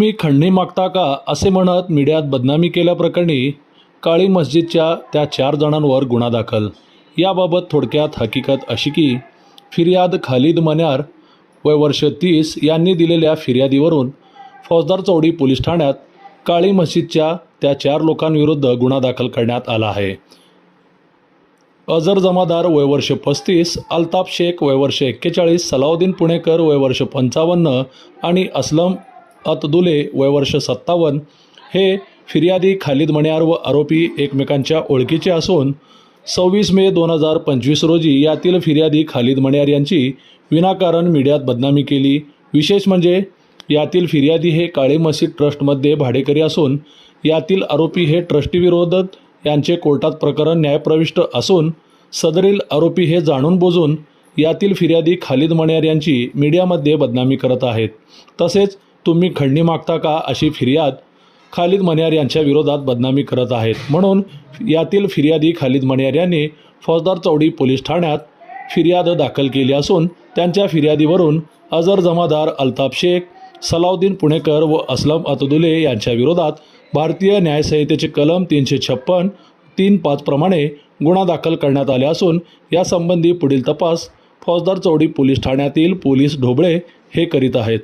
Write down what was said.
तुम्ही खंडणी मागता का असे म्हणत मीडियात बदनामी केल्याप्रकरणी काळी मस्जिदच्या त्या चार जणांवर गुन्हा दाखल. याबाबत थोडक्यात हकीकत अशी की फिर्याद खालिद मन्यार वय वर्ष तीस यांनी दिलेल्या फिर्यादीवरून फौजदार चौडी पोलीस ठाण्यात काळी मस्जिदच्या त्या चार लोकांविरुद्ध गुन्हा दाखल करण्यात आला आहे. अजर जमादार वयवर्ष पस्तीस अल्ताफ शेख वयवर्ष एक्केचाळीस सलाउद्दीन पुणेकर वयवर्ष पंचावन्न आणि असलम अतदुले वयवर्ष सत्तावन्न हे फिर्यादी खालिद मण्यार व आरोपी एकमेकांच्या ओळखीचे असून सव्वीस मे दोन हजार पंचवीस रोजी यातील फिर्यादी खालिद मण्यार यांची विनाकारण मीडियात बदनामी केली. विशेष म्हणजे यातील फिर्यादी हे काळे मसीद ट्रस्टमध्ये भाडेकरी असून यातील आरोपी हे ट्रस्टीविरोधात यांचे कोर्टात प्रकरण न्यायप्रविष्ट असून सदरील आरोपी हे जाणून बुजून यातील फिर्यादी खालिद मण्यार यांची मीडियामध्ये बदनामी करत आहेत. तसेच तुम्ही खंडणी मागता का अशी फिर्याद? खालिद मन्यार यांच्या विरोधात बदनामी करत आहेत. म्हणून यातील फिर्यादी खालिद मन्यार यांनी फौजदार चौडी पोलीस ठाण्यात फिर्याद दाखल केली असून त्यांच्या फिर्यादीवरून अजर जमादार अल्ताफ शेख सलाउद्दीन पुणेकर व असलम अतदुले यांच्या विरोधात भारतीय न्यायसंहितेचे कलम तीनशे छप्पन तीन पाचप्रमाणे गुन्हा दाखल करण्यात आले असून यासंबंधी पुढील तपास फौजदार चौडी पोलीस ठाण्यातील पोलीस ढोबळे हे करीत आहेत.